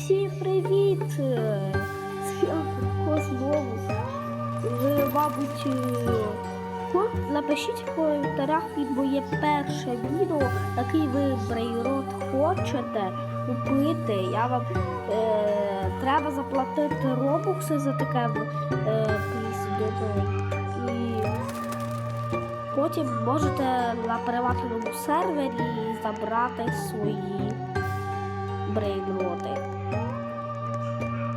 Всім привіт! Знову. Ви, мабуть, е, напишіть в коментарях під моє перше відео, який ви брейрот хочете купити. Я вам е, треба заплатити робокси за таке е, присідати. І потім можете на приватному сервері забрати свої брейнроти.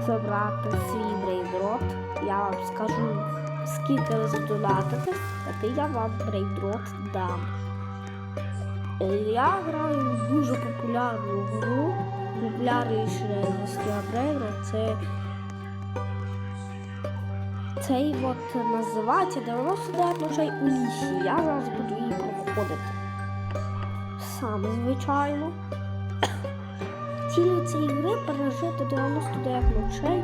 Забрати свій брейнрот. Я вам скажу, скільки ви задонатите, такий я вам брейнрот дам. Е, Я граю в дуже популярну гру. Популярніше за брейнрот це цей от називається 99 ночей у лісі. Я зараз буду її проходити. Саме звичайно. Цілі цієї гри пережити 99 ночей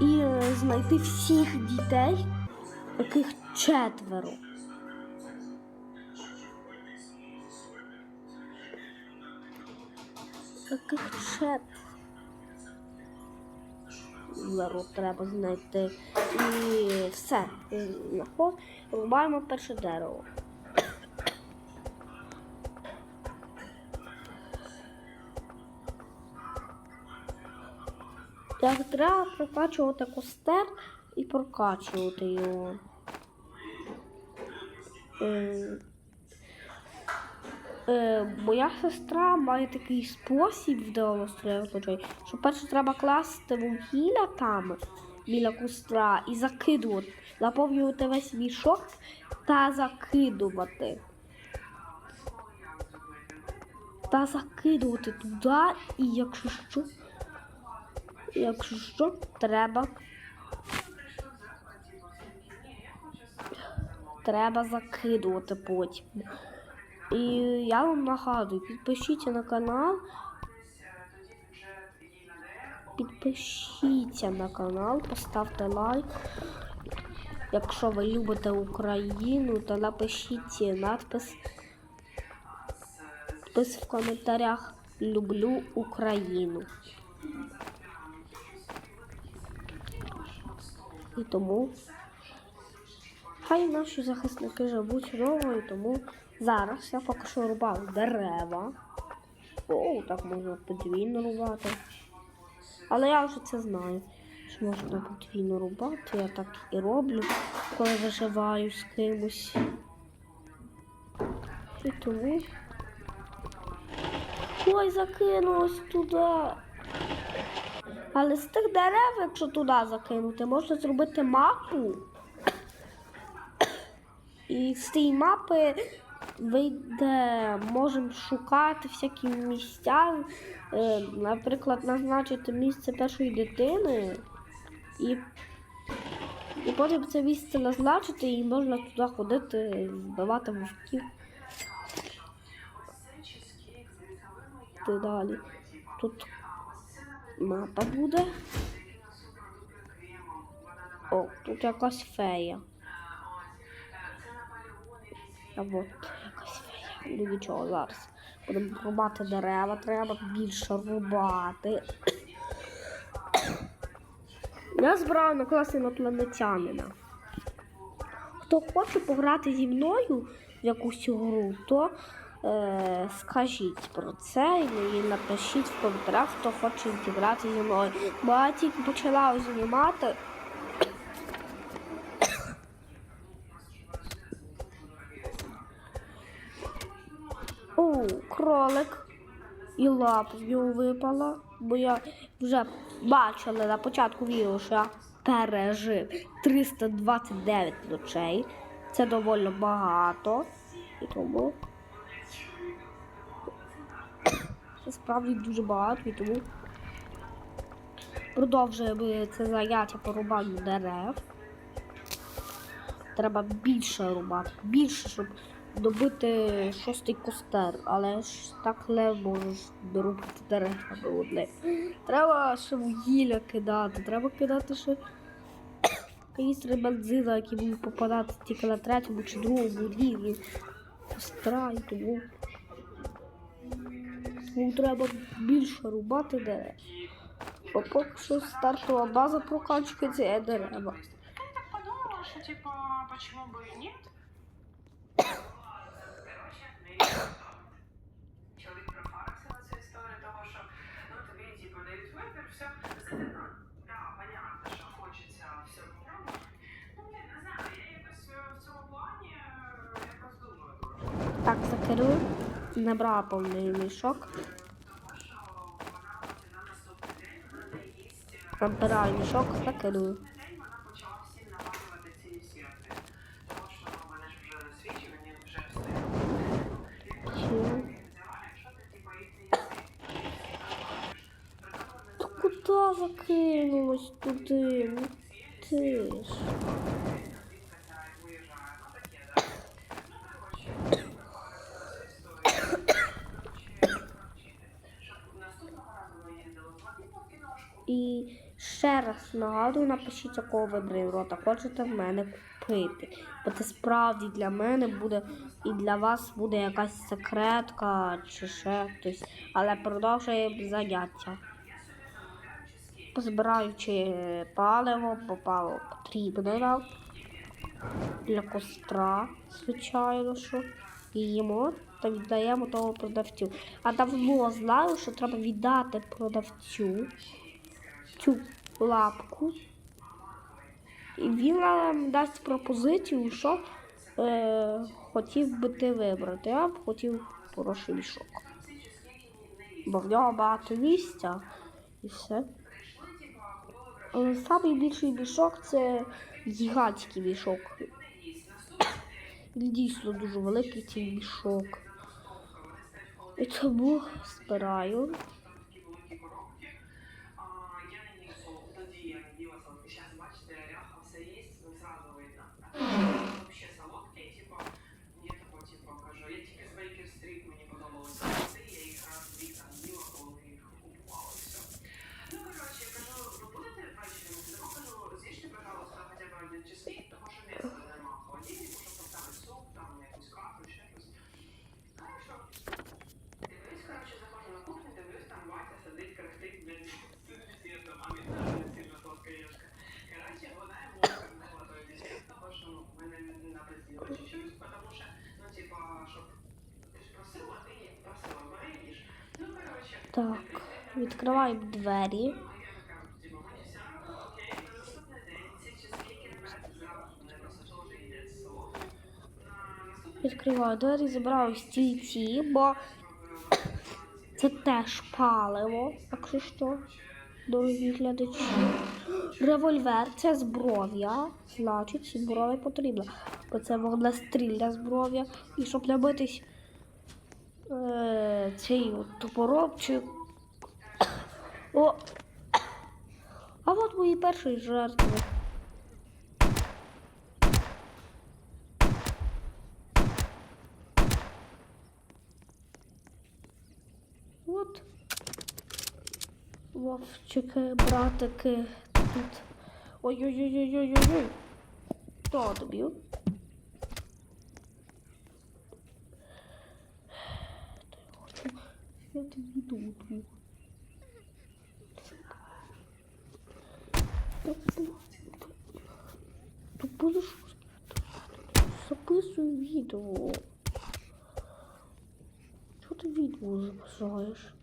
і е, знайти всіх дітей, яких четверо. Яких четверо. Треба знайти. І все. Наход. Рубаємо перше дерево. Так, треба прокачувати костер і прокачувати його. Е, е, моя сестра має такий спосіб в демонстрації, що перше треба класти вугілля там біля костра і закидувати, наповнювати весь мішок та закидувати. Та закидувати туди, і якщо що. Якщо що, треба. Треба закидувати потім. І я вам нагадую, підпишіться на канал. Підпишіться на канал, поставте лайк. Якщо ви любите Україну, то напишіть надпис. Надпис в коментарях Люблю Україну. І тому хай наші захисники живуть чудово, і тому зараз я поки що рубав дерева. О, так можна подвійно рубати. Але я вже це знаю, що можна подвійно рубати. Я так і роблю, коли виживаю з кимось. І тому. Ой, закинулось туди. Але з тих дерев, якщо туди закинути, можна зробити мапу. І з цієї мапи вийде, можемо шукати всякі місця, е, наприклад, назначити місце першої дитини. І, і потім це місце назначити і можна туди ходити, вбивати вовків. Далі. Тут мапа буде. О, тут якась фея. А от якась фея. Ну нічого зараз. Будемо рубати дерева, треба більше рубати. Я збираю на клас інопланетянина. Хто хоче пограти зі мною в якусь гру, то е, скажіть про це і напишіть в коментарях, хто хоче зіграти зі мною. Бо я тільки почала знімати. О, кролик. І лапа в нього випала, бо я вже бачила на початку відео, що я пережив 329 ночей. Це доволі багато. І тому це справді дуже багато, і тому продовжуємо це заняття по рубанню дерев. Треба більше рубати, більше, щоб добити шостий костер, але ж так не можеш дорубати дерева одне. Треба ще вугілля кидати, треба кидати ще каністри бензина, які будуть попадати тільки на третьому чи другому рівні костра і тому. Тому треба більше рубати дерев. Бо поки що стартова база прокачки це є дерева. Я так подумала, что типа, почему бы и нет? Чоловік профарсила цю історію того, що ну тобі типу дають вибір, все задано. Да, понятно, що хочеться все прямо. Ну блін, не знаю, я якось в цьому плані якось думаю. Так, закерую. Набрала повний мішок. Тому що вона от на наступний день вона не їсть. е, Набираю мішок, закерую. Наступний день вона почала всім навалювати ці сірки. Тому що вони ж вже на світі, вони вже встигли. Чи? взяла, якщо ти типа їх не їси. Та куди закинулась туди? Ну ти ж. І ще раз нагадую, напишіть, якого ви брейнрота хочете в мене купити. Бо це справді для мене буде і для вас буде якась секретка чи ще хтось. Але продовжуємо заняття. Позбираючи паливо, бо паливо потрібно нам для костра, звичайно, що їмо та віддаємо того продавцю. А давно знаю, що треба віддати продавцю цю лапку. І він нам дасть пропозицію, що е, хотів би ти вибрати. Я б хотів хороший мішок. Бо в нього багато місця і все. Але найбільший мішок це гігантський мішок. Він дійсно дуже великий цей мішок. І тому збираю. Село. На наступний Відкриваю двері, забираю стільці, бо це теж паливо, якщо що, дорогі глядачі. Револьвер це зброя, значить зброя потрібна. Бо це вогнестрільна зброя. І щоб не е, цей от топором чи. О! А от мої перші жертви. От. Вовчики, братики, тут. Ой-ой-ой-ой-ой-ой. Хто добив? Та я хочу. Я тобі Ти будеш записую відео. Чого ти відео записуєш?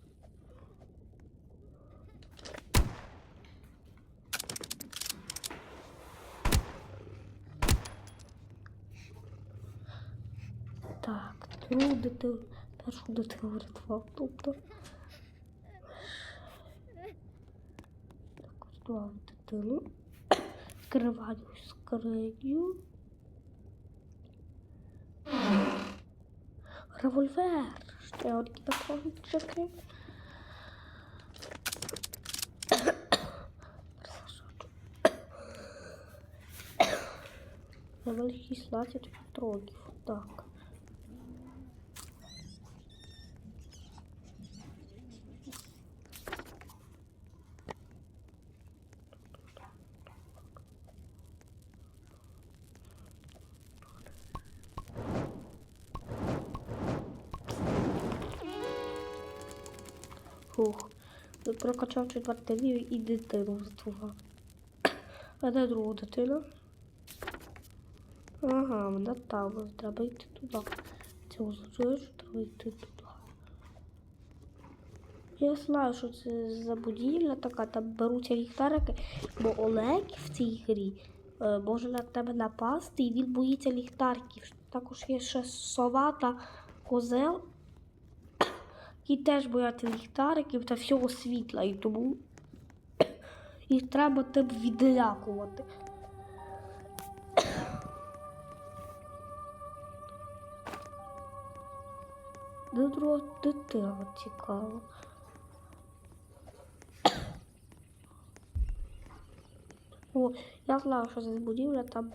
Так, другу дитину, першу дитину врятував, тобто. Врятував дитину. Відкриваю скриню. Револьвер. Ще одні патрончики. Револьвер 16 патронів. Так. Фух. Прокачав четвертий рівень і дитину врятував. А де друга дитина? Ага, вона там. Треба йти туди. Це означає, треба йти туди. Я знаю, що це за будівля така, там беруться ліхтарики, бо Олег в цій грі е, може на тебе напасти, і він боїться ліхтариків. Також є ще сова та козел, які теж бояться ліхтариків та всього світла, і тому їх треба тим відлякувати. До друга дитина цікаво. О, я знаю, що це будівля, там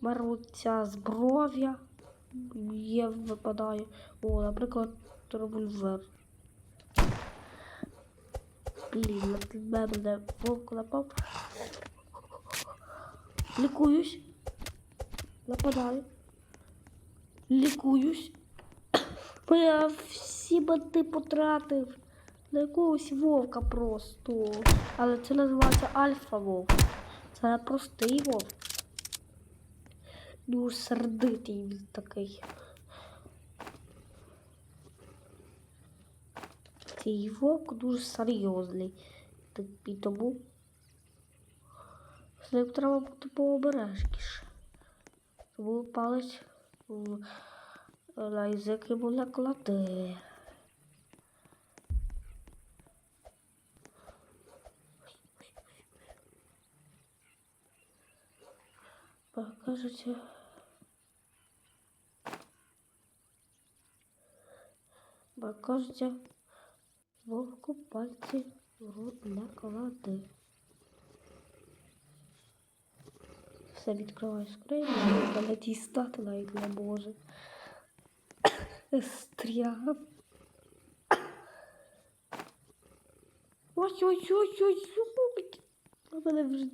беруться зброя, є випадає. О, наприклад, револьвер. Блін, на тебе мене вовк напав. Лікуюсь. Нападаю. Лікуюсь. Я всі банти потратив на якогось вовка просто. Але це називається альфа вовк. Це простий вовк. Дуже сердитий він такий. Цей дуже серйозний. І тому з ним треба бути пообережніше. Тому палець на язик йому не кладе. Покажете. Покажете вовку пальці не клади. Все відкриваю скриню, але дістати навіть не може. Ось. А мене вже,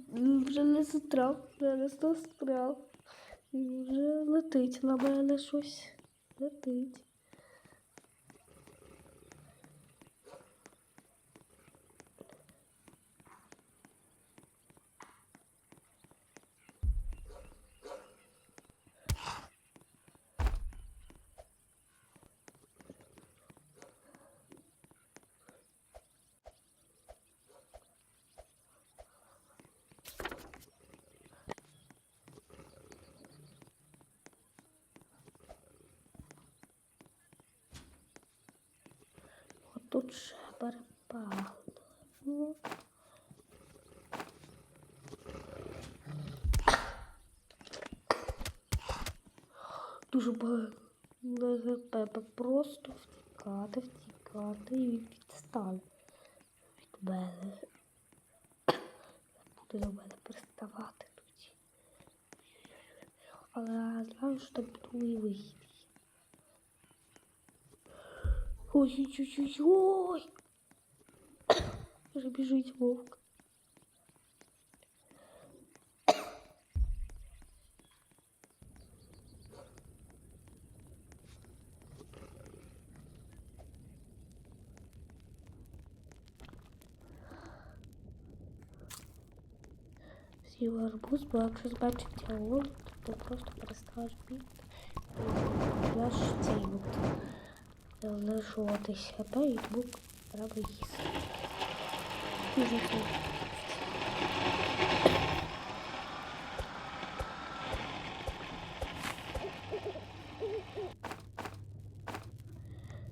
вже не застряв, вже не застряв. Вже летить на мене щось. Летить. Дуже багато Пепа просто втікати, втікати і він відстане від мене. Буде до мене приставати тоді. Але я знаю, що там другий вихід. Ой-ой-ой-ой. Вже біжить вовк. Сів арбуз, бо якщо збачиться голод, то просто переставиш бігти. І Я ж цей от залишуватись хп і тому треба їсти. Дуже.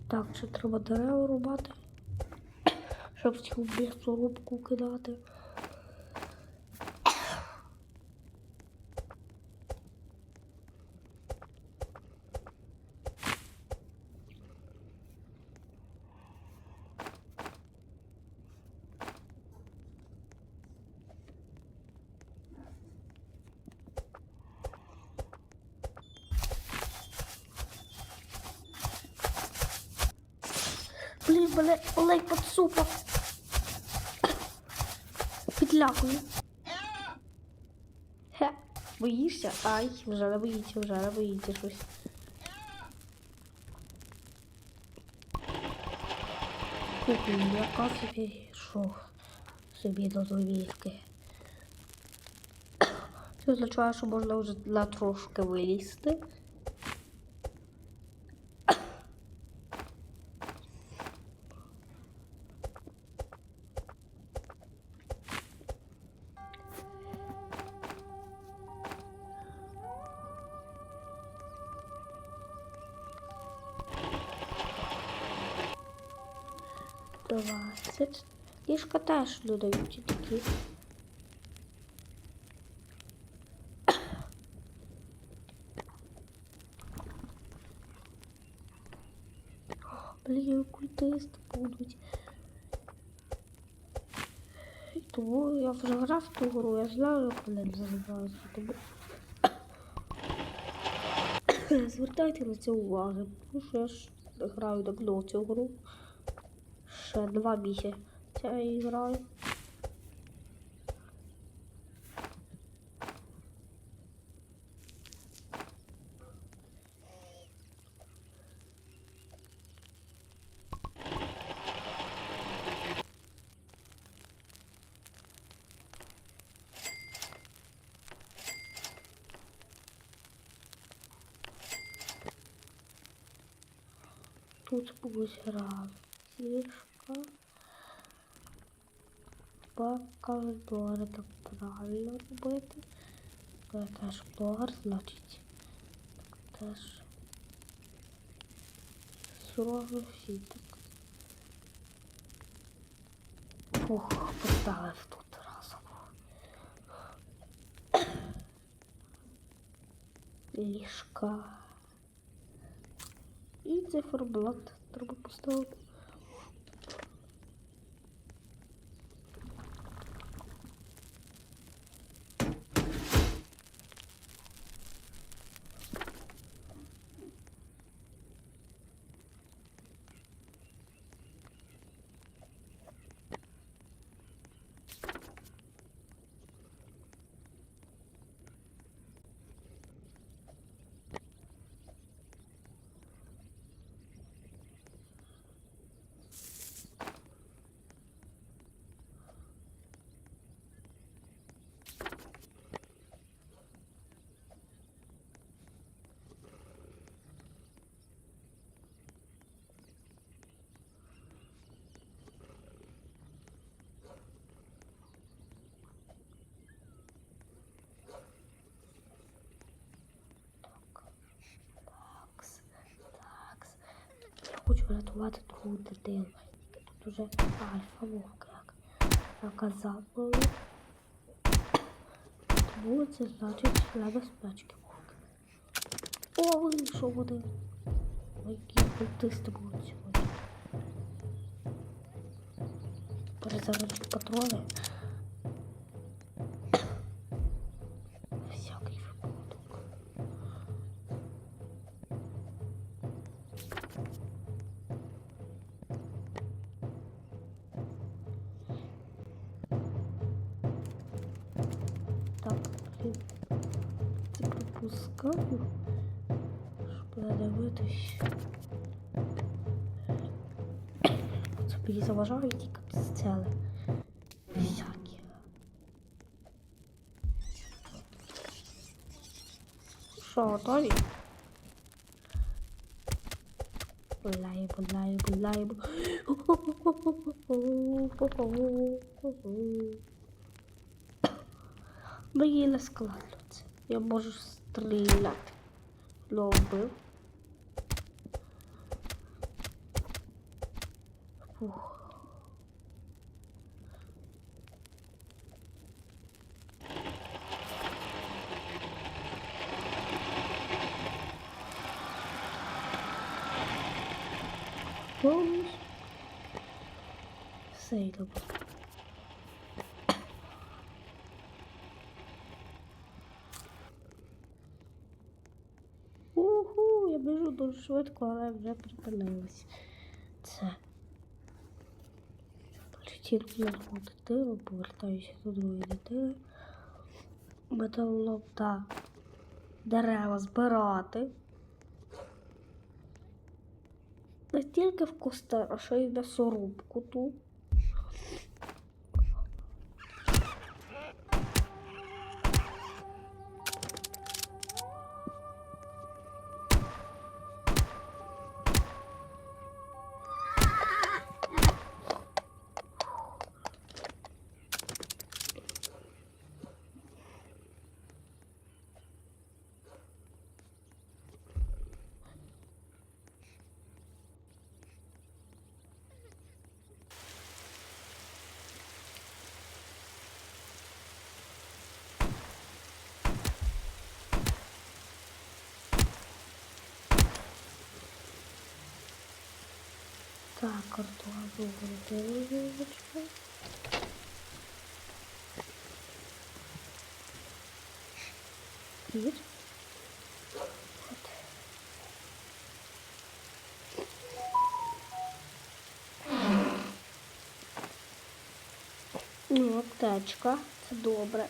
Так, ще треба дерева рубати, щоб цю м'ясорубку кидати. Мене Олег подсупав. Підлякую. Хе, боїшся? Ай, вже не боїться, вже не боїться щось. Кухня, яка собі йшов собі до довідки. Це означає, що можна вже на трошки вилізти. Двадцять. Ліжка теж додають такі. Блін, культисти будуть. І Тому я вже грав в ту гру, я знаю, як вони називаються. Тому звертайте на це уваги, тому що я ж граю давно в цю гру. Ще два місяці я граю. Тут будуть коридору так правильно робити. Це теж блогер, значить. Так теж. Сурово всі так. Ух, поставив тут разом. Ліжка. І циферблат треба поставити. Хочу врятувати другу дитину. Тут уже альфа вовк, як я казав. Це значить небезпечки вовк. О, вийшов один. Ой, Які культисти будуть сьогодні. Перезаряджу патрони. Пропускаю, щоб не дивитись. Це мені заважає тільки сцени. Всякі. Що, готові? Лайбу, лайбу, лайбу. Мені не складно. Я можу стріляти. Лобив. Фух. Помниш? Все йде. Швидко, але вже припинилась. Це. Полетів на дитину, повертаюся до другої дитини. Металолом та дерева збирати. Не тільки в костер, а ще й на сорубку ту. Так, картоплю вилочку. Кіт. Ну, аптечка, це добре.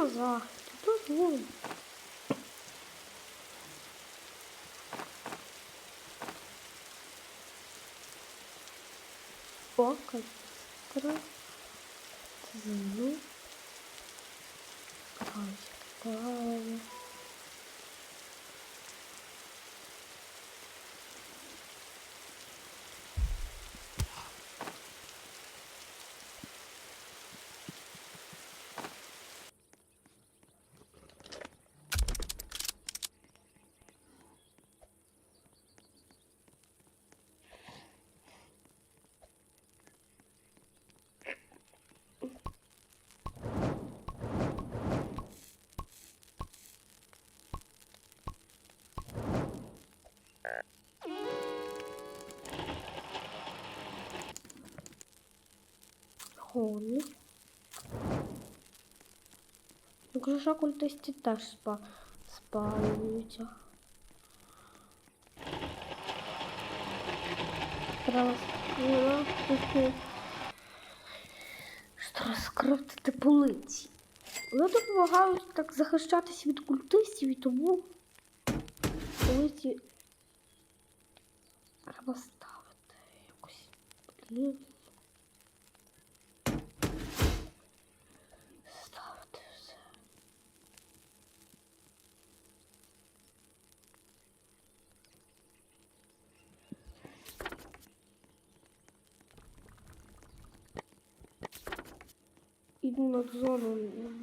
Прямо за. Тут вон. Пока. Тра. Зину. Край. Хоні. Кажу, що культисти теж спа... спалюються. Розкрафтити полиці. Вони допомагають так захищатися від культистів і тому полиці треба ставити якось. Блін. Ставити все. Іду на зону,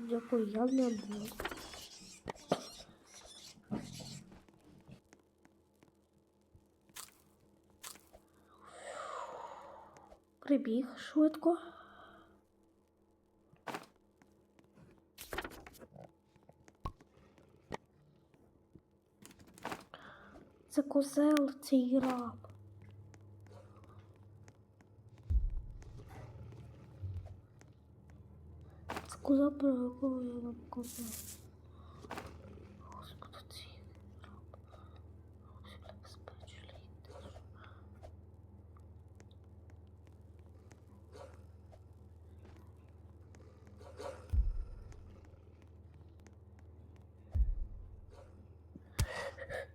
якої я не був. Прибіг швидко. Це козел, цей раб. Це козел, про якого я вам казав.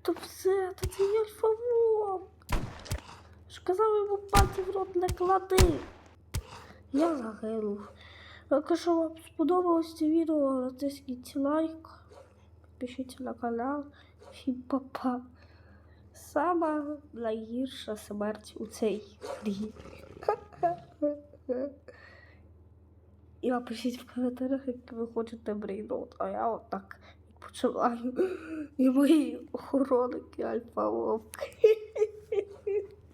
То все, то це альфа-вовк. Ж казав йому пальці в рот не клади. Я загинув. Якщо вам сподобалось це відео, натисніть лайк, підпишіться на канал. Всім па-па. Сама найгірша смерть у цій грі. І напишіть в коментарях, як ви хочете брейнот, а я отак відпочиваю. І мої охоронники альфа-вовки.